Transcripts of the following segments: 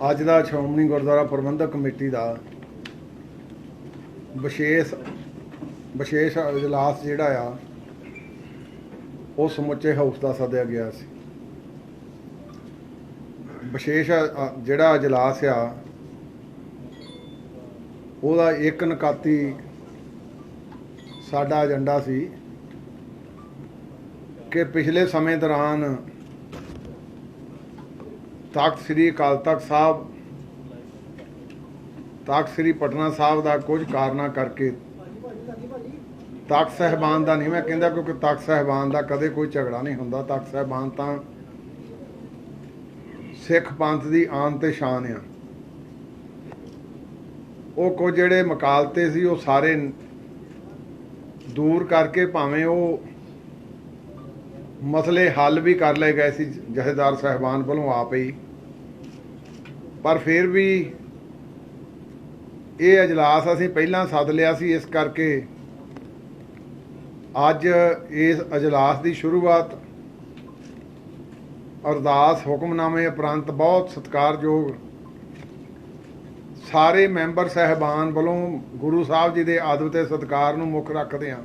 ਅੱਜ ਦਾ ਸ਼੍ਰੋਮਣੀ ਗੁਰਦੁਆਰਾ ਪ੍ਰਬੰਧਕ ਕਮੇਟੀ ਦਾ ਵਿਸ਼ੇਸ਼ ਵਿਸ਼ੇਸ਼ ਇਜਲਾਸ ਜਿਹੜਾ ਆ, ਉਹ ਸਮੁੱਚੇ ਹਾਊਸ ਦਾ ਸੱਦਿਆ ਗਿਆ ਸੀ। ਵਿਸ਼ੇਸ਼ ਜਿਹੜਾ ਇਜਲਾਸ ਆ, ਉਹਦਾ ਇੱਕ ਨਕਾਤੀ ਸਾਡਾ ਏਜੰਡਾ ਸੀ ਕਿ ਪਿਛਲੇ ਸਮੇਂ ਦੌਰਾਨ ਤਖਤ ਸ੍ਰੀ ਅਕਾਲ ਤਖਤ ਸਾਹਿਬ, ਤਖਤ ਸ੍ਰੀ ਪਟਨਾ ਸਾਹਿਬ ਦਾ ਕੁਝ ਕਾਰਨਾਂ ਕਰਕੇ ਤਖਤ ਸਹਿਬਾਨ ਦਾ ਨਹੀਂ, ਮੈਂ ਕਹਿੰਦਾ ਕਿਉਂਕਿ ਤਖਤ ਸਹਿਬਾਨ ਦਾ ਕਦੇ ਕੋਈ ਝਗੜਾ ਨਹੀਂ ਹੁੰਦਾ। ਤਖਤ ਸਹਿਬਾਨ ਤਾਂ ਸਿੱਖ ਪੰਥ ਦੀ ਆਨ ਤੇ ਸ਼ਾਨ ਆ। ਉਹ ਕੁਝ ਜਿਹੜੇ ਮਕਾਲਤੇ ਸੀ, ਉਹ ਸਾਰੇ ਦੂਰ ਕਰਕੇ ਭਾਵੇਂ ਉਹ ਮਸਲੇ ਹੱਲ ਵੀ ਕਰ ਲਏ ਗਏ ਸੀ, ਜਥੇਦਾਰ ਸਹਿਬਾਨ ਵੱਲੋਂ ਆਪ ਹੀ। ਪਰ ਫਿਰ ਵੀ ਇਹ ਅਜਲਾਸ ਅਸੀਂ ਪਹਿਲਾਂ ਸੱਦ ਲਿਆ ਸੀ, ਇਸ ਕਰਕੇ ਅੱਜ ਇਸ ਅਜਲਾਸ ਦੀ ਸ਼ੁਰੂਆਤ ਅਰਦਾਸ ਹੁਕਮਨਾਮੇ ਉਪਰੰਤ ਬਹੁਤ ਸਤਿਕਾਰਯੋਗ ਸਾਰੇ ਮੈਂਬਰ ਸਹਿਬਾਨ ਵੱਲੋਂ ਗੁਰੂ ਸਾਹਿਬ ਜੀ ਦੇ ਆਦਰ ਤੇ ਸਤਿਕਾਰ ਨੂੰ ਮੁੱਖ ਰੱਖਦੇ ਹਾਂ।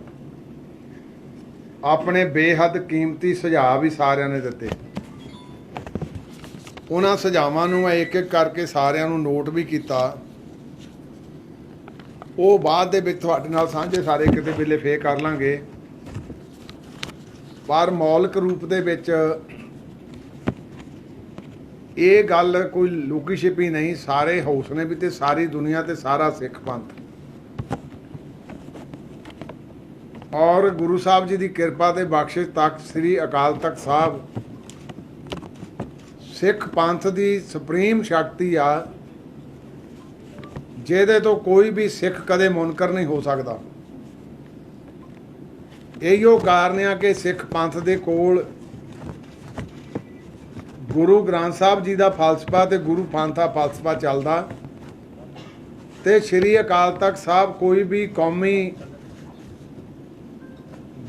ਆਪਣੇ ਬੇਹੱਦ ਕੀਮਤੀ ਸੁਝਾਅ ਵੀ ਸਾਰਿਆਂ ਨੇ ਦਿੱਤੇ। ਉਹਨਾਂ ਸੁਝਾਵਾਂ ਨੂੰ ਮੈਂ ਇੱਕ ਇੱਕ ਕਰਕੇ ਸਾਰਿਆਂ ਨੂੰ ਨੋਟ ਵੀ ਕੀਤਾ। ਉਹ ਬਾਅਦ ਦੇ ਵਿੱਚ ਤੁਹਾਡੇ ਨਾਲ ਸਾਂਝੇ ਸਾਰੇ ਕਿਤੇ ਵੇਲੇ ਫੇਰ ਕਰ ਲਾਂਗੇ। ਪਰ ਮੌਲਿਕ ਰੂਪ ਦੇ ਵਿੱਚ ਇਹ ਗੱਲ ਕੋਈ ਲੁਕੀ ਛਿਪੀ ਨਹੀਂ, ਸਾਰੇ ਹਾਊਸ ਨੇ ਵੀ ਤੇ ਸਾਰੀ ਦੁਨੀਆ ਤੇ ਸਾਰਾ ਸਿੱਖ ਪੰਥ। ਔਰ ਗੁਰੂ ਸਾਹਿਬ ਜੀ ਦੀ ਕਿਰਪਾ ਤੇ ਬਖਸ਼ਿਸ਼ ਤੱਕ ਸ੍ਰੀ ਅਕਾਲ ਤਖਤ ਸਾਹਿਬ ਸਿੱਖ ਪੰਥ ਦੀ ਸੁਪਰੀਮ ਸ਼ਕਤੀ ਆ, ਜਿਹਦੇ ਤੋਂ ਕੋਈ ਵੀ ਸਿੱਖ ਕਦੇ ਮੁਨਕਰ ਨਹੀਂ ਹੋ ਸਕਦਾ। ਇਹੋ ਕਾਰਨ ਆ ਕਿ ਸਿੱਖ ਪੰਥ ਦੇ ਕੋਲ ਗੁਰੂ ਗ੍ਰੰਥ ਸਾਹਿਬ ਜੀ ਦਾ ਫਲਸਫਾ ਤੇ ਗੁਰੂ ਪੰਥ ਦਾ ਫਲਸਫਾ ਚੱਲਦਾ ਤੇ ਸ੍ਰੀ ਅਕਾਲ ਤਖਤ ਸਾਹਿਬ ਕੋਈ ਵੀ ਕੌਮੀ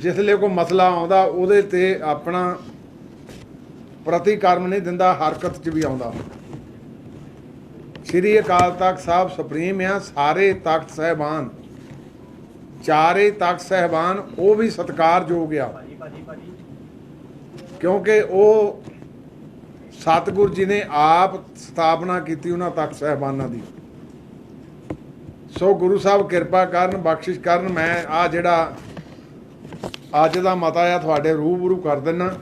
ਜਿਸ ਲਈ ਕੋਈ ਮਸਲਾ ਆਉਂਦਾ, ਉਹਦੇ ਤੇ ਆਪਣਾ ਪ੍ਰਤੀਕਰਮ ਨਹੀਂ ਦਿੰਦਾ, ਹਰਕਤ 'ਚ ਵੀ ਆਉਂਦਾ। ਸ੍ਰੀ ਅਕਾਲ ਤਖਤ ਸਾਹਿਬ ਸੁਪਰੀਮ ਆ, ਸਾਰੇ ਤਖਤ ਸਹਿਬਾਨ। ਚਾਰੇ ਤਖਤ ਸਹਿਬਾਨ, ਉਹ ਵੀ ਸਤਿਕਾਰਯੋਗ ਆ। ਕਿਉਂਕਿ ਉਹ ਸਤਿਗੁਰ ਜੀ ਨੇ ਆਪ ਸਥਾਪਨਾ ਕੀਤੀ ਉਹਨਾਂ ਤਖਤ ਸਹਿਬਾਨਾਂ ਦੀ। ਸੋ ਗੁਰੂ ਸਾਹਿਬ ਕਿਰਪਾ ਕਰਨ, ਬਖਸ਼ਿਸ਼ ਕਰਨ, ਮੈਂ ਆ ਜਿਹੜਾ ਅੱਜ ਦਾ ਮਤਾ ਆ, ਤੁਹਾਡੇ ਰੂਬਰੂ ਕਰ ਦਿੰਨਾ।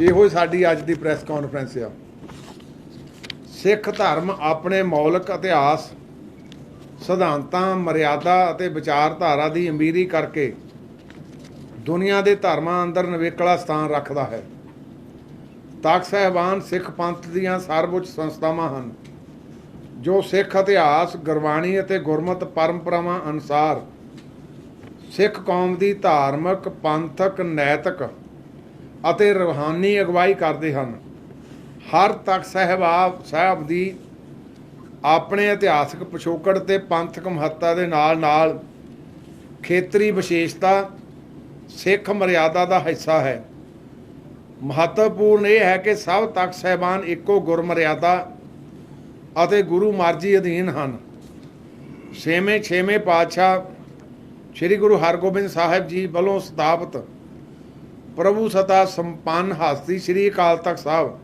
ਇਹੋ ਹੀ ਸਾਡੀ ਅੱਜ ਦੀ ਪ੍ਰੈਸ ਕਾਨਫਰੰਸ ਆ। ਸਿੱਖ ਧਰਮ ਆਪਣੇ ਮੌਲਿਕ ਇਤਿਹਾਸ, ਸਿਧਾਂਤਾਂ, ਮਰਿਆਦਾ ਅਤੇ ਵਿਚਾਰਧਾਰਾ ਦੀ ਅਮੀਰੀ ਕਰਕੇ ਦੁਨੀਆ ਦੇ ਧਰਮਾਂ ਅੰਦਰ ਨਵੇਕਲਾ ਸਥਾਨ ਰੱਖਦਾ ਹੈ। ਤਖਤ ਸਹਿਬਾਨ ਸਿੱਖ ਪੰਥ ਦੀਆਂ ਸਰਵਉੱਚ ਸੰਸਥਾਵਾਂ ਹਨ, ਜੋ ਸਿੱਖ ਇਤਿਹਾਸ, ਗੁਰਬਾਣੀ ਅਤੇ ਗੁਰਮਤ ਪਰੰਪਰਾਵਾਂ ਅਨੁਸਾਰ ਸਿੱਖ ਕੌਮ ਦੀ ਧਾਰਮਿਕ, ਪੰਥਕ, ਨੈਤਿਕ ਅਤੇ ਰੂਹਾਨੀ ਅਗਵਾਈ ਕਰਦੇ ਹਨ। ਹਰ ਤਖਤ ਸਹਿਬਾਬ ਸਾਹਿਬ ਦੀ ਆਪਣੇ ਇਤਿਹਾਸਕ ਪਿਛੋਕੜ ਤੇ ਪੰਥਕ ਮਹੱਤਤਾ ਦੇ ਨਾਲ ਨਾਲ ਖੇਤਰੀ ਵਿਸ਼ੇਸ਼ਤਾ, ਸਿੱਖ ਮਰਿਆਦਾ ਦਾ ਹਿੱਸਾ ਹੈ। ਮਹੱਤਵਪੂਰਨ ਇਹ ਹੈ ਕਿ ਸਭ ਤਖਤ ਸਹਿਬਾਨ ਇੱਕੋ ਗੁਰਮਰਿਆਦਾ ਅਤੇ ਗੁਰੂ ਮਰਜ਼ੀ ਅਧੀਨ ਹਨ। ਛੇਵੇਂ ਛੇਵੇਂ ਪਾਤਸ਼ਾਹ ਸ੍ਰੀ ਗੁਰੂ ਹਰਗੋਬਿੰਦ ਸਾਹਿਬ ਜੀ ਵੱਲੋਂ ਸਥਾਪਿਤ ਪ੍ਰਭੂ ਸਤਾ ਸੰਪੰਨ ਹਸਤੀ ਸ੍ਰੀ ਅਕਾਲ ਤਖਤ ਸਾਹਿਬ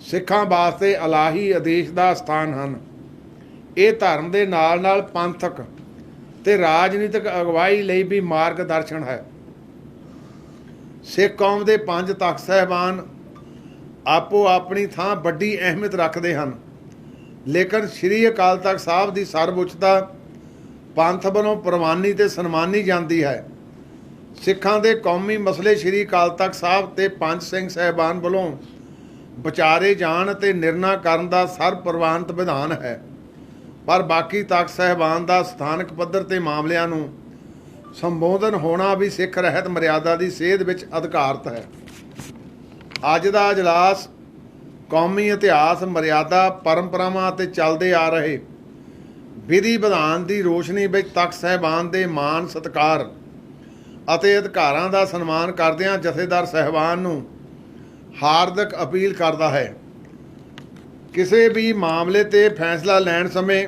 ਸਿੱਖਾਂ ਵਾਸਤੇ ਅਲਾਹੀ ਆਦੇਸ਼ ਦਾ ਸਥਾਨ ਹਨ। ਇਹ ਧਰਮ ਦੇ ਨਾਲ ਨਾਲ ਪੰਥਕ ਤੇ ਰਾਜਨੀਤਿਕ ਅਗਵਾਈ ਲਈ ਵੀ ਮਾਰਗਦਰਸ਼ਨ ਹੈ। ਸਿੱਖ ਕੌਮ ਦੇ ਪੰਜ ਤਖਤ ਸਹਿਬਾਨ ਆਪੋ ਆਪਣੀ ਥਾਂ ਵੱਡੀ ਅਹਿਮੀਅਤ ਰੱਖਦੇ ਹਨ। ਲੇਕਿਨ ਸ੍ਰੀ ਅਕਾਲ ਤਖਤ ਸਾਹਿਬ ਦੀ ਸਰਵਉੱਚਤਾ ਪੰਥ ਵੱਲੋਂ ਪ੍ਰਵਾਨੀ ਤੇ ਸਨਮਾਨੀ ਜਾਂਦੀ ਹੈ। ਸਿੱਖਾਂ ਦੇ ਕੌਮੀ ਮਸਲੇ ਸ੍ਰੀ ਅਕਾਲ ਤਖਤ ਸਾਹਿਬ ਤੇ ਪੰਜ ਸਿੰਘ ਸਹਿਬਾਨ ਵੱਲੋਂ ਵਿਚਾਰੇ ਜਾਣ ਤੇ ਨਿਰਣਾ ਕਰਨ ਦਾ ਸਰਪ੍ਰਵਾਨਿਤ ਵਿਧਾਨ ਹੈ। ਪਰ ਬਾਕੀ ਤਖਤ ਸਹਿਬਾਨ ਦਾ ਸਥਾਨਕ ਪੱਧਰ ਤੇ ਮਾਮਲਿਆਂ ਨੂੰ ਸੰਬੋਧਨ ਹੋਣਾ ਵੀ ਸਿੱਖ ਰਹਿਤ ਮਰਿਆਦਾ ਦੀ ਸੇਧ ਵਿੱਚ ਅਧਿਕਾਰਤ ਹੈ। ਅੱਜ ਦਾ ਅਜਲਾਸ ਕੌਮੀ ਇਤਿਹਾਸ, ਮਰਿਆਦਾ, ਪਰੰਪਰਾਵਾਂ ਅਤੇ ਚੱਲਦੇ ਆ ਰਹੇ ਵਿਧੀ ਵਿਧਾਨ ਦੀ ਰੋਸ਼ਨੀ ਵਿੱਚ ਤਖਤ ਸਹਿਬਾਨ ਦੇ ਮਾਨ ਸਤਕਾਰ ਅਤੇ ਅਧਿਕਾਰਾਂ ਦਾ ਸਨਮਾਨ ਕਰਦਿਆਂ ਜਥੇਦਾਰ ਸਹਿਬਾਨ ਨੂੰ ਹਾਰਦਿਕ ਅਪੀਲ ਕਰਦਾ ਹੈ। ਕਿਸੇ ਵੀ ਮਾਮਲੇ ਤੇ ਫੈਸਲਾ ਲੈਣ ਸਮੇਂ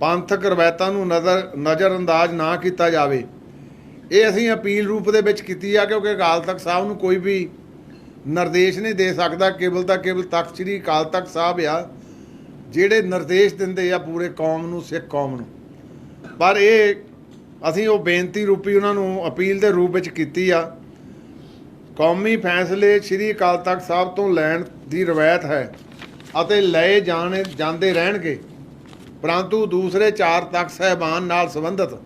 ਪੰਥਕ ਰਵਾਇਤਾਂ ਨੂੰ ਨਜ਼ਰ ਨਜ਼ਰਅੰਦਾਜ਼ ਨਾ ਕੀਤਾ ਜਾਵੇ। ਇਹ ਅਸੀਂ ਅਪੀਲ ਰੂਪ ਦੇ ਵਿੱਚ ਕੀਤੀ ਆ ਕਿਉਂਕਿ ਅਕਾਲ ਤਖਤ ਸਾਹਿਬ ਨੂੰ ਕੋਈ ਵੀ ਨਿਰਦੇਸ਼ ਨਹੀਂ ਦੇ ਸਕਦਾ। ਕੇਵਲ ਤਾਂ ਕੇਵਲ ਤਖਤ ਸ੍ਰੀ ਅਕਾਲ ਤਖਤ ਸਾਹਿਬ ਆ, ਜਿਹੜੇ ਨਿਰਦੇਸ਼ ਦਿੰਦੇ ਆ ਪੂਰੇ ਕੌਮ ਨੂੰ, ਸਿੱਖ ਕੌਮ ਨੂੰ। ਪਰ ਇਹ ਅਸੀਂ ਉਹ ਬੇਨਤੀ ਰੂਪੀ ਉਹਨਾਂ ਨੂੰ ਅਪੀਲ ਦੇ ਰੂਪ ਵਿੱਚ ਕੀਤੀ ਆ। ਕੌਮੀ ਫੈਸਲੇ ਸ੍ਰੀ ਅਕਾਲ ਤਖਤ ਸਾਹਿਬ ਤੋਂ ਲੈਣ ਦੀ ਰਵਾਇਤ ਹੈ ਅਤੇ ਲਏ ਜਾਣੇ ਜਾਂਦੇ ਰਹਿਣਗੇ। ਪਰੰਤੂ ਦੂਸਰੇ ਚਾਰ ਤਖਤ ਸਹਿਬਾਨ ਨਾਲ ਸੰਬੰਧਿਤ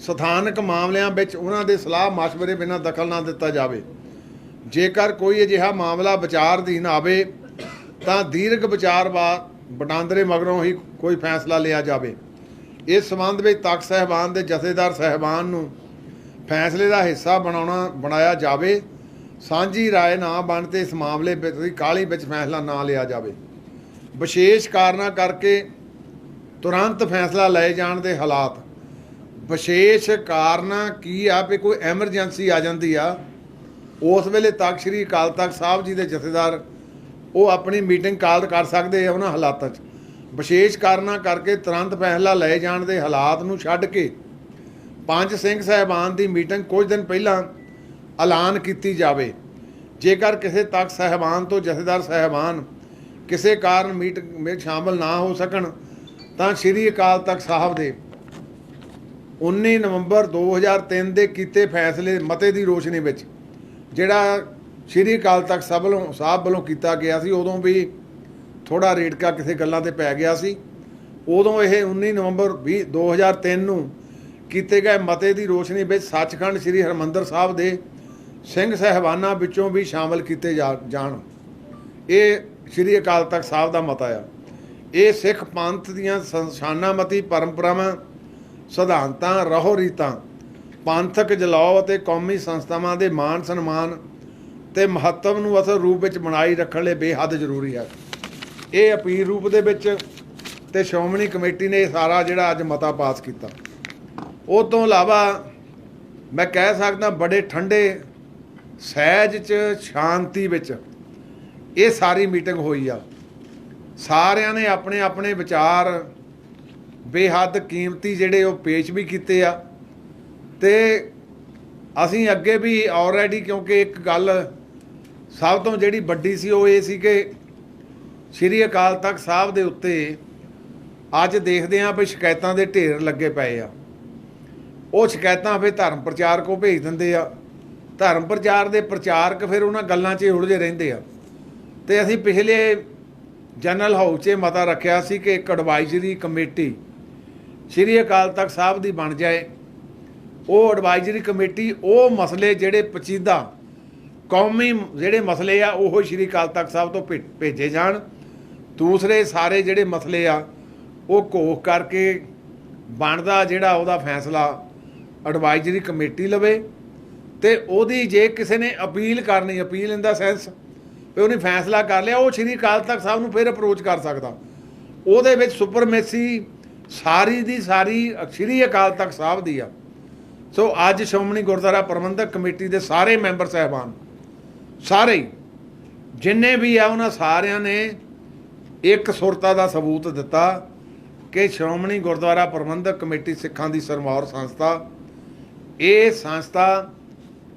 ਸਥਾਨਕ ਮਾਮਲਿਆਂ ਵਿੱਚ ਉਹਨਾਂ ਦੇ ਸਲਾਹ ਮਸ਼ਵਰੇ ਬਿਨਾਂ ਦਖਲ ਨਾ ਦਿੱਤਾ ਜਾਵੇ। ਜੇਕਰ ਕੋਈ ਅਜਿਹਾ ਮਾਮਲਾ ਵਿਚਾਰ ਅਧੀਨ ਆਵੇ, ਤਾਂ ਦੀਰਘ ਵਿਚਾਰ ਬਾਅਦ ਵਟਾਂਦਰੇ ਮਗਰੋਂ ਹੀ ਕੋਈ ਫੈਸਲਾ ਲਿਆ ਜਾਵੇ। ਇਸ ਸੰਬੰਧ ਵਿੱਚ ਤਖਤ ਸਹਿਬਾਨ ਦੇ ਜਥੇਦਾਰ ਸਹਿਬਾਨ ਨੂੰ ਫੈਸਲੇ ਦਾ ਹਿੱਸਾ ਬਣਾਉਣਾ, ਬਣਾਇਆ ਜਾਵੇ, ਸਾਂਝੀ ਰਾਏ ਨਾ ਬਣ ਤੇ ਇਸ ਮਾਮਲੇ ਵਿੱਚ ਵੀ ਕਾਹਲੀ ਵਿੱਚ ਫੈਸਲਾ ਨਾ ਲਿਆ ਜਾਵੇ। ਵਿਸ਼ੇਸ਼ ਕਾਰਨਾਂ ਕਰਕੇ ਤੁਰੰਤ ਫੈਸਲਾ ਲਏ ਜਾਣ ਦੇ ਹਾਲਾਤ। ਵਿਸ਼ੇਸ਼ ਕਾਰਨਾਂ ਕੀ ਆ? ਵੀ ਕੋਈ ਐਮਰਜੈਂਸੀ ਆ ਜਾਂਦੀ ਆ। ਉਸ ਵੇਲੇ ਤਖਤ ਸ੍ਰੀ ਅਕਾਲ ਤਖਤ ਸਾਹਿਬ ਜੀ ਦੇ ਜਥੇਦਾਰ ਉਹ ਆਪਣੀ ਮੀਟਿੰਗ ਕਾਲ ਕਰ ਸਕਦੇ ਆ ਉਹਨਾਂ ਹਾਲਾਤਾਂ 'ਚ। ਵਿਸ਼ੇਸ਼ ਕਾਰਨਾਂ ਕਰਕੇ ਤੁਰੰਤ ਫੈਸਲਾ ਲਏ ਜਾਣ ਦੇ ਹਾਲਾਤ ਨੂੰ ਛੱਡ ਕੇ ਪੰਜ ਸਿੰਘ ਸਾਹਿਬਾਨ ਦੀ ਮੀਟਿੰਗ ਕੁਝ ਦਿਨ ਪਹਿਲਾਂ ਐਲਾਨ ਕੀਤੀ ਜਾਵੇ। ਜੇਕਰ ਕਿਸੇ ਤਖਤ ਸਾਹਿਬਾਨ ਤੋਂ ਜਥੇਦਾਰ ਸਾਹਿਬਾਨ ਕਿਸੇ ਕਾਰਨ ਮੀਟਿੰਗ ਵਿੱਚ ਸ਼ਾਮਲ ਨਾ ਹੋ ਸਕਣ, ਤਾਂ ਸ੍ਰੀ ਅਕਾਲ ਤਖਤ ਸਾਹਿਬ ਦੇ 19 ਨਵੰਬਰ 2003 ਦੇ ਕੀਤੇ ਫੈਸਲੇ ਮਤੇ ਦੀ ਰੋਸ਼ਨੀ ਵਿੱਚ, ਜਿਹੜਾ ਸ੍ਰੀ ਅਕਾਲ ਤਖਤ ਸਾਹਿਬ ਸਾਹਿਬ ਵੱਲੋਂ ਕੀਤਾ ਗਿਆ ਸੀ, ਉਦੋਂ ਵੀ ਥੋੜਾ ਰੇੜਕਾ ਕਿਸੇ ਗੱਲਾਂ ਤੇ ਪੈ ਗਿਆ ਸੀ। ਉਦੋਂ ਇਹ 19 ਨਵੰਬਰ 20 2003 ਨੂੰ ਕੀਤੇ ਗਏ ਮਤੇ ਦੀ ਰੋਸ਼ਨੀ ਵਿੱਚ ਸੱਚਖੰਡ ਸ੍ਰੀ ਹਰਮੰਦਰ ਸਾਹਿਬ ਦੇ ਸਿੰਘ ਸਹਿਬਾਨਾਂ ਵਿੱਚੋਂ ਵੀ ਸ਼ਾਮਲ ਕੀਤੇ ਜਾ- ਜਾਣ। ਇਹ ਸ੍ਰੀ ਅਕਾਲ ਤਖਤ ਸਾਹਿਬ ਦਾ ਮਤਾ ਆ। ਇਹ ਸਿੱਖ ਪੰਥ ਦੀਆਂ ਸੰਸ਼ਾਨਾਮਤੀ ਪਰੰਪਰਾਵਾਂ, ਸਿਧਾਂਤਾਂ, ਰਹੋ ਰੀਤਾਂ, ਪੰਥਕ ਜਲਾਓ ਅਤੇ ਕੌਮੀ ਸੰਸਥਾਵਾਂ ਦੇ ਮਾਨ ਸਨਮਾਨ ਤੇ ਮਹੱਤਵ ਨੂੰ ਅਸਲ ਰੂਪ ਵਿੱਚ ਬਣਾਈ ਰੱਖਣ ਲਈ ਬੇਹੱਦ ਜ਼ਰੂਰੀ ਹੈ। ਇਹ ਅਪੀਲ ਰੂਪ ਦੇ ਵਿੱਚ ਤੇ ਸ਼੍ਰੋਮਣੀ ਕਮੇਟੀ ਨੇ ਇਹ ਸਾਰਾ ਜਿਹੜਾ ਅੱਜ ਮਤਾ ਪਾਸ ਕੀਤਾ। ਉਹ ਤੋਂ ਇਲਾਵਾ ਮੈਂ ਕਹਿ ਸਕਦਾ ਬੜੇ ਠੰਡੇ ਸਹਿਜ ਚ, ਸ਼ਾਂਤੀ ਵਿੱਚ ਇਹ ਸਾਰੀ ਮੀਟਿੰਗ ਹੋਈ ਆ। ਸਾਰਿਆਂ ਨੇ ਆਪਣੇ ਆਪਣੇ ਵਿਚਾਰ, ਬੇਹੱਦ ਕੀਮਤੀ ਜਿਹੜੇ ਉਹ ਪੇਸ਼ ਵੀ ਕੀਤੇ ਆ। ਤੇ ਅਸੀਂ ਅੱਗੇ ਵੀ ਆਲਰੇਡੀ ਕਿਉਂਕਿ ਇੱਕ ਗੱਲ ਸਭ ਤੋਂ ਜਿਹੜੀ ਵੱਡੀ ਸੀ ਉਹ ਇਹ ਸੀ ਕਿ ਸ੍ਰੀ ਅਕਾਲ ਤਖਤ ਸਾਹਿਬ ਦੇ ਉੱਤੇ ਅੱਜ ਦੇਖਦੇ ਆਂ ਵੀ ਸ਼ਿਕਾਇਤਾਂ ਦੇ ਢੇਰ ਲੱਗੇ ਪਏ ਆ। ਉਹ ਸ਼ਿਕਾਇਤਾਂ ਫਿਰ ਧਰਮ ਪ੍ਰਚਾਰ ਕੋ ਭੇਜ ਦਿੰਦੇ ਆ। ਧਰਮ ਪ੍ਰਚਾਰ ਦੇ ਪ੍ਰਚਾਰਕ ਫਿਰ ਉਹਨਾਂ ਗੱਲਾਂ 'ਚ ਉਲਝੇ ਰਹਿੰਦੇ ਆ। ਤੇ ਅਸੀਂ ਪਿਛਲੇ ਜਨਰਲ ਹਾਊਸ 'ਚ ਮਤਾ ਰੱਖਿਆ ਸੀ ਕਿ ਇੱਕ ਐਡਵਾਈਜ਼ਰੀ ਕਮੇਟੀ ਸ੍ਰੀ ਅਕਾਲ ਤਖਤ ਸਾਹਿਬ ਦੀ ਬਣ ਜਾਏ। ਉਹ ਐਡਵਾਈਜ਼ਰੀ ਕਮੇਟੀ, ਉਹ ਮਸਲੇ ਜਿਹੜੇ ਪਚੀਦਾ ਕੌਮੀ ਜਿਹੜੇ ਮਸਲੇ ਆ, ਉਹ ਸ੍ਰੀ ਅਕਾਲ ਤਖਤ ਸਾਹਿਬ ਤੋਂ ਭੇ- ਭੇਜੇ ਜਾਣ। ਦੂਸਰੇ ਸਾਰੇ ਜਿਹੜੇ ਮਸਲੇ ਆ, ਉਹ ਘੋਖ ਕਰਕੇ ਬਣਦਾ ਜਿਹੜਾ ਉਹਦਾ ਫੈਸਲਾ ਐਡਵਾਈਜ਼ਰੀ ਕਮੇਟੀ ਲਵੇ ਤੇ ਉਹਦੀ ਜੇ ਕਿਸੇ ਨੇ ਅਪੀਲ ਕਰਨੀ, ਅਪੀਲ ਇਨ ਦਾ ਸੈਂਸ ਵੀ ਉਹਨੇ ਫੈਸਲਾ ਕਰ ਲਿਆ, ਉਹ ਸ੍ਰੀ ਅਕਾਲ ਤਖਤ ਸਾਹਿਬ ਨੂੰ ਫਿਰ ਅਪਰੋਚ ਕਰ ਸਕਦਾ। ਉਹਦੇ ਵਿੱਚ ਸੁਪਰਮੇਸੀ ਸਾਰੀ ਦੀ ਸਾਰੀ ਸ੍ਰੀ ਅਕਾਲ ਤਖਤ ਸਾਹਿਬ ਦੀ ਆ। ਸੋ ਅੱਜ ਸ਼੍ਰੋਮਣੀ ਗੁਰਦੁਆਰਾ ਪ੍ਰਬੰਧਕ ਕਮੇਟੀ ਦੇ ਸਾਰੇ ਮੈਂਬਰ ਸਹਿਬਾਨ, ਸਾਰੇ ਜਿੰਨੇ ਵੀ ਆ ਉਹਨਾਂ ਸਾਰਿਆਂ ਨੇ ਇੱਕ ਸੁਰਤਾ ਦਾ ਸਬੂਤ ਦਿੱਤਾ ਕਿ ਸ਼੍ਰੋਮਣੀ ਗੁਰਦੁਆਰਾ ਪ੍ਰਬੰਧਕ ਕਮੇਟੀ ਸਿੱਖਾਂ ਦੀ ਸਰਮੌਰ ਸੰਸਥਾ, ਇਹ ਸੰਸਥਾ,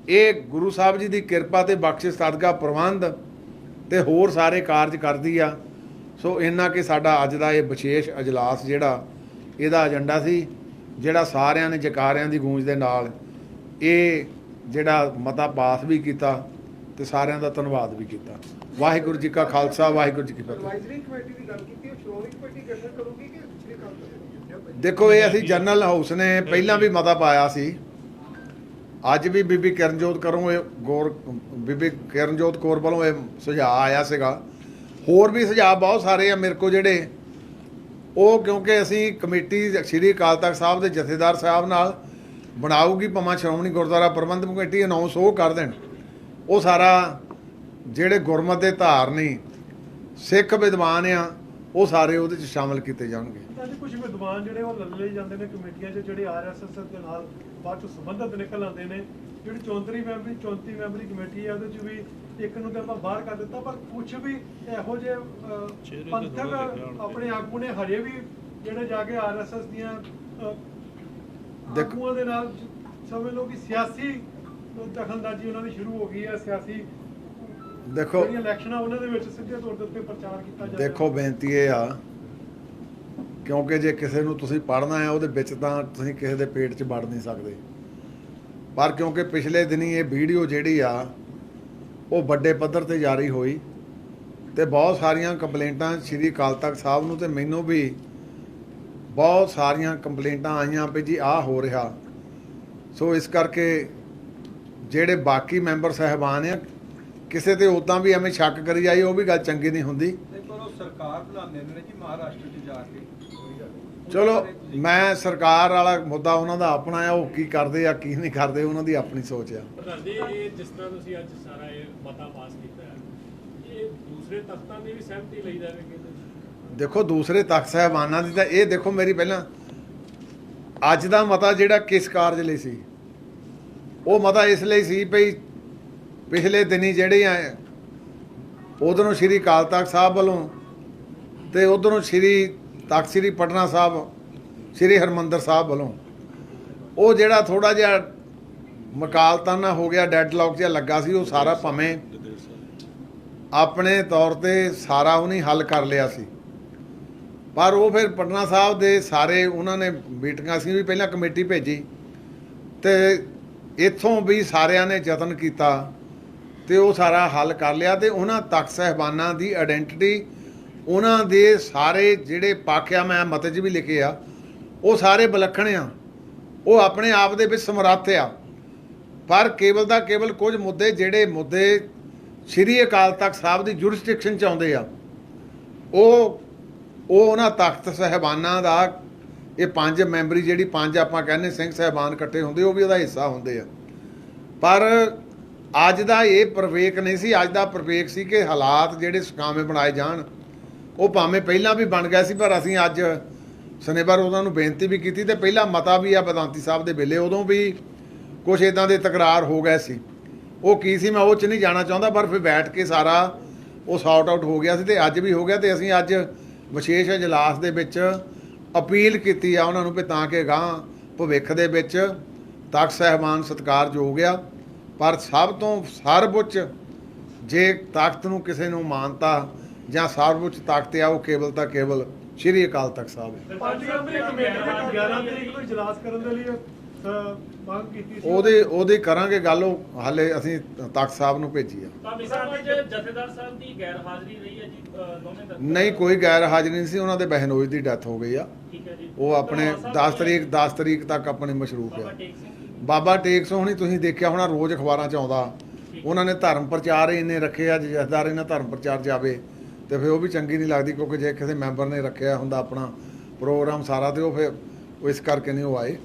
ਇਹ ਗੁਰੂ ਸਾਹਿਬ ਜੀ ਦੀ ਕਿਰਪਾ ਤੇ ਬਖਸ਼ਿਸ਼ ਸਦਕਾ ਪ੍ਰਬੰਧ ਤੇ ਹੋਰ ਸਾਰੇ ਕਾਰਜ ਕਰਦੀ ਆ। ਸੋ ਇੰਨਾ ਕਿ ਸਾਡਾ ਅੱਜ ਦਾ ਇਹ ਵਿਸ਼ੇਸ਼ ਅਜਲਾਸ ਜਿਹੜਾ, ਇਹਦਾ ਏਜੰਡਾ ਸੀ, ਜਿਹੜਾ ਸਾਰਿਆਂ ਨੇ ਜਕਾਰਿਆਂ ਦੀ ਗੂੰਜ ਦੇ ਨਾਲ ਇਹ ਜਿਹੜਾ ਮਤਾ ਪਾਸ ਵੀ ਕੀਤਾ। ਤੇ ਸਾਰਿਆਂ ਦਾ ਧੰਨਵਾਦ ਵੀ ਕੀਤਾ। ਵਾਹਿਗੁਰੂ ਜੀ ਕਾ ਖਾਲਸਾ ਵਾਹਿਗੁਰੂ ਜੀ ਕੀ ਫਤਿਹ। ਦੇਖੋ ਇਹ ਅਸੀਂ ਜਨਰਲ ਹਾਊਸ ਨੇ ਪਹਿਲਾਂ ਵੀ ਮਤਾ ਪਾਇਆ ਸੀ। ਅੱਜ ਵੀ ਬੀਬੀ ਕਿਰਨਜੋਤ ਕਰੋਂ ਇਹ ਗੌਰ ਬੀਬੀ ਕਿਰਨਜੋਤ ਕੌਰ ਵੱਲੋਂ ਇਹ ਸੁਝਾਅ ਆਇਆ ਸੀਗਾ। ਹੋਰ ਵੀ ਸੁਝਾਅ ਬਹੁਤ ਸਾਰੇ ਆ ਮੇਰੇ ਕੋ ਜਿਹੜੇ। ਉਹ ਕਿਉਂਕਿ ਅਸੀਂ ਕਮੇਟੀ ਸ੍ਰੀ ਅਕਾਲ ਤਖਤ ਸਾਹਿਬ ਦੇ ਜਥੇਦਾਰ ਸਾਹਿਬ ਨਾਲ ਬਣਾਉਗੀ ਭਾਵੇਂ ਸ਼੍ਰੋਮਣੀ ਗੁਰਦੁਆਰਾ ਪ੍ਰਬੰਧਕ ਕਮੇਟੀ ਅਨਾਉਂਸ ਉਹ ਕਰ ਦੇਣ। ਉਹ ਸਾਰਾ ਜਿਹੜੇ ਗੁਰਮਤ ਦੇ ਧਾਰਨੀ ਸਿੱਖ ਵਿਦਵਾਨ ਆ ਉਹ ਸਾਰੇ ਉਹਦੇ ਚ ਸ਼ਾਮਲ ਕੀਤੇ ਜਾਣਗੇ। ਤਾਂ ਜੀ ਕੁਝ ਵਿਦਵਾਨ ਜਿਹੜੇ ਉਹ ਲੱਲੇ ਜਾਂਦੇ ਨੇ ਕਮੇਟੀਆਂ 'ਚ ਜਿਹੜੇ ਆਰਐਸਐਸ ਦੇ ਨਾਲ ਬਾਅਦ ਚ ਸੰਬੰਧਤ ਨਿਕਲ ਆਉਂਦੇ ਨੇ ਜਿਹੜੀ 34 ਮੈਂਬਰੀ 34 ਮੈਂਬਰੀ ਕਮੇਟੀ ਆ ਉਹਦੇ ਚ ਵੀ ਇੱਕ ਨੂੰ ਤਾਂ ਆਪਾਂ ਬਾਹਰ ਕਰ ਦਿੱਤਾ ਪਰ ਕੁਝ ਵੀ ਇਹੋ ਜਿਹੇ ਪੰਥਕ ਆਪਣੇ ਆਗੂ ਨੇ ਹਜੇ ਵੀ ਜਿਹੜੇ ਜਾ ਕੇ ਆਰਐਸਐਸ ਦੀਆਂ ਆਗੂਆਂ ਦੇ ਨਾਲ ਸਮਝ ਲਓ ਕਿ ਸਿਆਸੀ ਦਖਲਅੰਦਾਜ਼ੀ ਉਹਨਾਂ ਦੀ ਸ਼ੁਰੂ ਹੋ ਗਈ ਹੈ ਸਿਆਸੀ ਦੇਖੋ ਜਿਹੜੀਆਂ ਇਲੈਕਸ਼ਨਾਂ ਉਹਨਾਂ ਦੇ ਵਿੱਚ ਸਿੱਧੇ ਤੌਰ ਦੇ ਉੱਤੇ ਪ੍ਰਚਾਰ ਕੀਤਾ ਜਾ ਰਿਹਾ ਦੇਖੋ ਬੇਨਤੀ ਇਹ ਆ ਕਿਉਂਕਿ ਜੇ ਕਿਸੇ ਨੂੰ ਤੁਸੀਂ ਪੜ੍ਹਨਾ ਹੈ ਉਹਦੇ ਵਿੱਚ ਤਾਂ ਤੁਸੀਂ ਕਿਸੇ ਦੇ ਪੇਟ 'ਚ ਵੜ ਨਹੀਂ ਸਕਦੇ। ਪਰ ਕਿਉਂਕਿ ਪਿਛਲੇ ਦਿਨੀ ਇਹ ਵੀਡੀਓ ਜਿਹੜੀ ਆ ਉਹ ਵੱਡੇ ਪੱਧਰ ਤੇ ਜਾਰੀ ਹੋਈ ਤੇ ਬਹੁਤ ਸਾਰੀਆਂ ਕੰਪਲੇਂਟਾਂ ਸ਼੍ਰੀ ਅਕਾਲ ਤਖਤ ਸਾਹਿਬ ਨੂੰ ਤੇ ਮੈਨੂੰ ਵੀ ਬਹੁਤ ਸਾਰੀਆਂ ਕੰਪਲੇਂਟਾਂ ਆਈਆਂ ਵੀ ਜੀ ਆਹ ਹੋ ਰਿਹਾ। ਸੋ ਇਸ ਕਰਕੇ ਜਿਹੜੇ ਬਾਕੀ ਮੈਂਬਰ ਸਹਿਬਾਨ ਆ ਕਿਸੇ ਤੇ ਉਦਾਂ ਵੀ ਐਵੇਂ ਸ਼ੱਕ ਕਰੀ ਜਾਈ ਉਹ ਵੀ ਗੱਲ ਚੰਗੀ ਨਹੀਂ ਹੁੰਦੀ। ਨਹੀਂ ਪਰ ਉਹ ਸਰਕਾਰ ਬਣਾਉਂਦੇ ਨੇ ਜੀ ਮਹਾਰਾਸ਼ਟਰ 'ਚ ਜਾ ਕੇ। ਚਲੋ ਮੈਂ ਸਰਕਾਰ ਵਾਲਾ ਮੁੱਦਾ ਉਹਨਾਂ ਦਾ ਆਪਣਾ ਆ ਉਹ ਕੀ ਕਰਦੇ ਆ ਕੀ ਨਹੀਂ ਕਰਦੇ ਉਹਨਾਂ ਦੀ ਆਪਣੀ ਸੋਚ ਆ। ਪ੍ਰਧਾਨ ਜੀ ਇਹ ਜਿਸ ਤਰ੍ਹਾਂ ਤੁਸੀਂ ਅੱਜ ਸਾਰਾ ਇਹ ਮਤਾ ਪਾਸ ਕੀਤਾ ਹੈ ਇਹ ਦੂਸਰੇ ਤਖਤਾਂ ਦੀ ਵੀ ਸਹਿਮਤੀ ਲਈ ਜਾਵੇਗੀ ਇਹਦੇ 'ਚ? ਦੇਖੋ ਦੂਸਰੇ ਤਖਤ ਸਾਹਿਬਾਨਾਂ ਦੀ ਤਾਂ ਇਹ ਦੇਖੋ ਮੇਰੀ ਪਹਿਲਾਂ ਅੱਜ ਦਾ ਮਤਾ ਜਿਹੜਾ ਕਿਸ ਕਾਰਜ ਲਈ ਸੀ? ਉਹ ਮਤਾ ਇਸ ਲਈ ਸੀ ਭਈ ਪਿਛਲੇ ਦਿਨੀ ਜਿਹੜੇ ਆ, ਉਧਰੋਂ ਸ਼੍ਰੀ ਅਕਾਲ ਤਖਤ ਸਾਹਿਬ ਵੱਲੋਂ ਤੇ ਉਧਰੋਂ ਸ਼੍ਰੀ ਤਖਤ ਸ਼੍ਰੀ ਪਟਨਾ ਸਾਹਿਬ, ਸ਼੍ਰੀ ਹਰਮੰਦਰ ਸਾਹਿਬ ਵੱਲੋਂ, ਉਹ ਜਿਹੜਾ ਥੋੜਾ ਜਿਹਾ ਮਕਾਲਤਾਨਾ ਹੋ ਗਿਆ, ਡੈਡਲੌਕ ਜਿਹਾ ਲੱਗਾ ਸੀ, ਉਹ ਸਾਰਾ ਭਾਵੇਂ ਆਪਣੇ ਤੌਰ ਤੇ ਸਾਰਾ ਉਹਨੇ ਹੱਲ ਕਰ ਲਿਆ ਸੀ। ਪਰ ਉਹ ਫਿਰ ਪਟਨਾ ਸਾਹਿਬ ਦੇ ਸਾਰੇ ਉਹਨਾਂ ਨੇ ਮੀਟਿੰਗਾਂ ਸੀ, ਵੀ ਪਹਿਲਾਂ ਕਮੇਟੀ ਭੇਜੀ ਤੇ ਇੱਥੋਂ ਵੀ ਸਾਰਿਆਂ ਨੇ ਯਤਨ ਕੀਤਾ ਤੇ ਉਹ ਸਾਰਾ ਹੱਲ ਕਰ ਲਿਆ ਤੇ ਉਹਨਾਂ ਤਖਤ ਸਹਿਬਾਨਾਂ ਦੀ ਆਇਡੈਂਟੀਟੀ ਉਹਨਾਂ ਦੇ ਸਾਰੇ ਜਿਹੜੇ ਪੱਖ ਆ, ਮੈਂ ਮਤੇ 'ਚ ਵੀ ਲਿਖੇ ਆ, ਉਹ ਸਾਰੇ ਵਿਲੱਖਣ ਆ। ਉਹ ਆਪਣੇ ਆਪ ਦੇ ਵਿੱਚ ਸਮਰੱਥ ਆ। ਪਰ ਕੇਵਲ ਦਾ ਕੇਵਲ ਕੁਝ ਮੁੱਦੇ ਜਿਹੜੇ ਮੁੱਦੇ ਸ਼੍ਰੀ ਅਕਾਲ ਤਖਤ ਸਾਹਿਬ ਦੀ ਜੁਰਿਸਡਿਕਸ਼ਨ ਚ ਆਉਂਦੇ ਆ, ਉਹ ਉਹ ਉਹਨਾਂ ਤਖਤ ਸਹਿਬਾਨਾਂ ਦਾ ਇਹ ਪੰਜ ਮੈਂਬਰੀ ਜਿਹੜੀ ਪੰਜ ਆਪਾਂ ਕਹਿੰਦੇ ਸਿੰਘ ਸਹਿਬਾਨ ਇਕੱਠੇ ਹੁੰਦੇ, ਉਹ ਵੀ ਉਹਦਾ ਹਿੱਸਾ ਹੁੰਦੇ ਆ। ਪਰ ਅੱਜ ਦਾ ਇਹ ਪ੍ਰਵੇਕ ਨਹੀਂ ਸੀ, ਅੱਜ ਦਾ ਪ੍ਰਵੇਕ ਸੀ ਕਿ ਹਾਲਾਤ ਜਿਹੜੇ ਸੁਕਾਵੇਂ ਬਣਾਏ ਜਾਣ, ਉਹ ਭਾਵੇਂ ਪਹਿਲਾਂ ਵੀ ਬਣ ਗਿਆ ਸੀ, ਪਰ ਅਸੀਂ ਅੱਜ ਸਨੇਬਰ ਉਹਨਾਂ ਨੂੰ ਬੇਨਤੀ ਵੀ ਕੀਤੀ ਤੇ ਪਹਿਲਾ ਮਤਾ ਵੀ ਆ ਬਦਾਂਤੀ ਸਾਹਿਬ ਦੇ ਵੇਲੇ ਉਦੋਂ ਵੀ ਕੁਝ ਇਦਾਂ ਦੇ ਤਕਰਾਰ ਹੋ ਗਏ ਸੀ। ਉਹ ਕੀ ਸੀ, ਮੈਂ ਉਹ ਚ ਨਹੀਂ ਜਾਣਾ ਚਾਹੁੰਦਾ, ਪਰ ਫਿਰ ਬੈਠ ਕੇ ਸਾਰਾ ਉਹ ਸੌਟ ਆਊਟ ਹੋ ਗਿਆ ਸੀ ਤੇ ਅੱਜ ਵੀ ਹੋ ਗਿਆ ਤੇ ਅਸੀਂ ਅੱਜ ਵਿਸ਼ੇਸ਼ ਇਜਲਾਸ ਦੇ ਵਿੱਚ ਅਪੀਲ ਕੀਤੀ ਆ ਉਹਨਾਂ ਨੂੰ ਵੀ ਤਾਂ ਕਿ ਗਾਂ ਭਵਿੱਖ ਦੇ ਵਿੱਚ ਤਖਤ ਸਹਿਬਾਨ ਸਤਿਕਾਰਯੋਗ ਆ। ਪਰ ਸਭ ਤੋਂ ਸਰਵਉੱਚ ਜੇ ਤਾਕਤ ਨੂੰ ਕਿਸੇ ਨੂੰ ਮਾਨਤਾ ਜਾਂ ਸਰਵਉੱਚ ਤਾਕਤ ਆ, ਉਹ ਕੇਵਲ ਤਾਂ ਕੇਵਲ ਸ਼੍ਰੀ ਅਕਾਲ ਤਖਤ ਸਾਹਿਬ ਹੈ 11 ਤਰੀਕ ਨੂੰ ਇਜਲਾਸ ਕਰਨ ਦੇ ਲਈ ਮੰਗ ਕੀਤੀ ਸੀ। ਉਹਦੇ ਉਹਦੇ ਕਰਾਂਗੇ ਗੱਲ ਉਹ ਹਾਲੇ ਅਸੀਂ ਤਖਤ ਸਾਹਿਬ ਨੂੰ ਭੇਜੀ ਆ। ਭਾਵੇਂ ਸਾਹਿਬ ਅੱਜ ਜਥੇਦਾਰ ਸਾਹਿਬ ਦੀ ਗੈਰ ਹਾਜ਼ਰੀ ਰਹੀ ਹੈ ਜੀ ਅ, ਦੋਵੇਂ ਦਫ਼ਤਰ ਨਹੀਂ ਕੋਈ ਗੈਰ ਹਾਜ਼ਰੀ ਨਹੀਂ ਸੀ ਉਹਨਾਂ ਦੇ ਬਹਿਨੋਈ ਦੀ ਡੈਥ ਹੋ ਗਈ ਆ। ਠੀਕ ਹੈ ਜੀ। ਉਹ ਆਪਣੇ 10 ਤਰੀਕ 10 ਤਰੀਕ ਤੱਕ ਆਪਣੇ ਮਸ਼ਰੂਫ ਬਾਬਾ ਆ ਟੇਕ ਸਿੰਘ ਬਾਬਾ ਟੇਕ ਸਿੰਘ ਹੁਣੀ ਤੁਸੀਂ ਦੇਖਿਆ ਹੋਣਾ ਰੋਜ਼ ਅਖਬਾਰਾਂ 'ਚ ਆਉਂਦਾ। ਉਹਨਾਂ ਨੇ ਧਰਮ ਪ੍ਰਚਾਰ ਇੰਨੇ ਰੱਖੇ ਆ ਜਥੇਦਾਰ ਇਹਨਾਂ ਧਰਮ ਪ੍ਰਚਾਰ ਜਾਵੇ ਤੇ ਫਿਰ ਉਹ ਵੀ ਚੰਗੀ ਨਹੀਂ ਲੱਗਦੀ ਕਿਉਂਕਿ ਜੇ ਕਿਸੇ ਮੈਂਬਰ ਨੇ ਰੱਖਿਆ ਹੁੰਦਾ ਆਪਣਾ ਪ੍ਰੋਗਰਾਮ ਸਾਰਾ ਤੇ ਉਹ ਫਿਰ ਉਹ ਇਸ ਕਰਕੇ ਨਹੀਂ ਉਹ ਆਏ।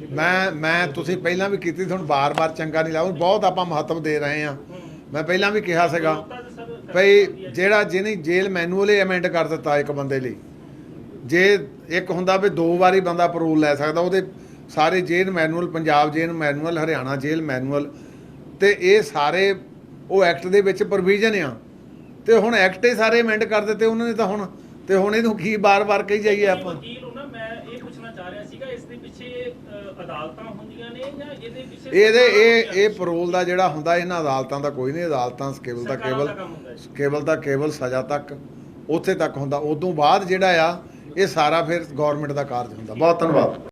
ਹੈ। ਮੈਂ ਮੈਂ ਤੁਸੀਂ ਪਹਿਲਾਂ ਵੀ ਕੀਤੀ ਤੁਹਾਨੂੰ ਬਾਰ-ਬਾਰ ਚੰਗਾ ਨਹੀਂ ਲੱਗਦਾ ਬਹੁਤ ਆਪਾਂ ਮਹੱਤਵ ਦੇ ਰਹੇ ਆ ਹੂੰ। ਮੈਂ ਪਹਿਲਾਂ ਵੀ ਕਿਹਾ ਸੀਗਾ ਭਈ ਹੈ। ਜਿਹੜਾ ਜਿਹਨੇ ਜੇਲ੍ਹ ਮੈਨੂਅਲ ਅਮੈਂਡ ਕਰ ਦਿੱਤਾ ਇੱਕ ਬੰਦੇ ਲਈ ਜੇ ਇੱਕ ਹੁੰਦਾ ਵੀ ਦੋ ਵਾਰੀ ਬੰਦਾ ਪਰੋਲ ਲੈ ਸਕਦਾ ਉਹਦੇ ਸਾਰੇ jail manual Punjab jail manual Haryana jail manual ਤੇ ਇਹ ਸਾਰੇ ਉਹ ਐਕਟ ਦੇ ਵਿੱਚ ਪ੍ਰੋਵੀਜ਼ਨ ਆ ਤੇ ਹੁਣ ਐਕਟ ਹੀ ਸਾਰੇ ਅਮੈਂਡ ਕਰ ਦਿੱਤੇ ਉਹਨਾਂ ਨੇ ਤਾਂ ਹੁਣ ਤੇ ਹੁਣ ਇਹਨੂੰ ਕੀ ਬਾਰ-ਬਾਰ ਕਹੀ ਜਾਈਏ ਆਪਾਂ ਵਕੀਲ ਹੋ ਨਾ ਮੈਂ ਇਹ ਪੁੱਛਣਾ ਚਾਹ ਰਿਹਾ ਸੀਗਾ ਇਸ ਦੇ ਪਿੱਛੇ ਅ, ਅਦਾਲਤਾਂ ਹੁੰਦੀਆਂ ਨੇ ਜਾਂ ਇਹਦੇ ਪਿੱਛੇ ਇਹਦੇ ਇਹ ਇਹ? ਪਰੋਲ ਦਾ ਜਿਹੜਾ ਹੁੰਦਾ ਇਹਨਾਂ ਅਦਾਲਤਾਂ ਦਾ ਕੋਈ ਨਹੀਂ ਅਦਾਲਤਾਂ ਕੇਵਲ ਦਾ ਸਰਕਾਰਾਂ ਕੇਵਲ ਦਾ ਕੰਮ ਹੁੰਦਾ ਹੈ। ਕੇਵਲ ਦਾ ਕੇਵਲ ਸਜ਼ਾ ਤੱਕ ਉੱਥੇ ਤੱਕ ਹੁੰਦਾ ਉਦੋਂ ਬਾਅਦ ਜਿਹੜਾ ਆ ਇਹ ਸਾਰਾ ਫਿਰ ਗਵਰਨਮੈਂਟ ਦਾ ਕਾਰਜ ਹੁੰਦਾ ਬਹੁਤ ਧੰਨਵਾਦ